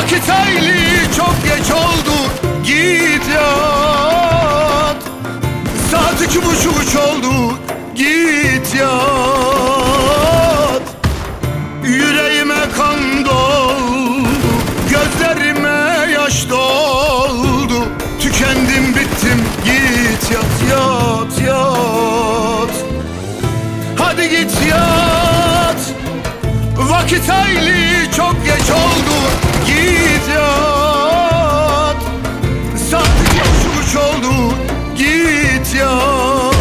Vakit hayli çok geç oldu. Git yat. Saat iki buçuk üç oldu. Git yat. Yüreğime kan doldu. Gözlerime yaş doldu. Tükendim bittim. Git yat yat yat. Hadi git yat Vakit hayli çok geç oldu. Git yat. Saat üç oldu. Git yat.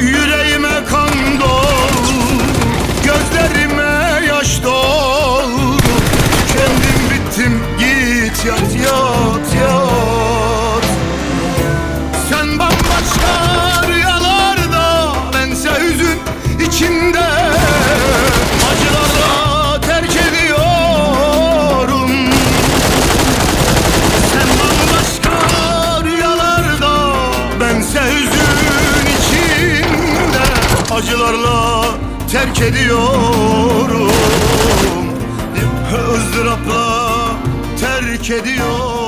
Yüreğime kan doldu. Gözlerime yaş doldu. Kendim bittim. Git yat yat yat Acılarla terk ediyorum. Izdırapla terk ediyorum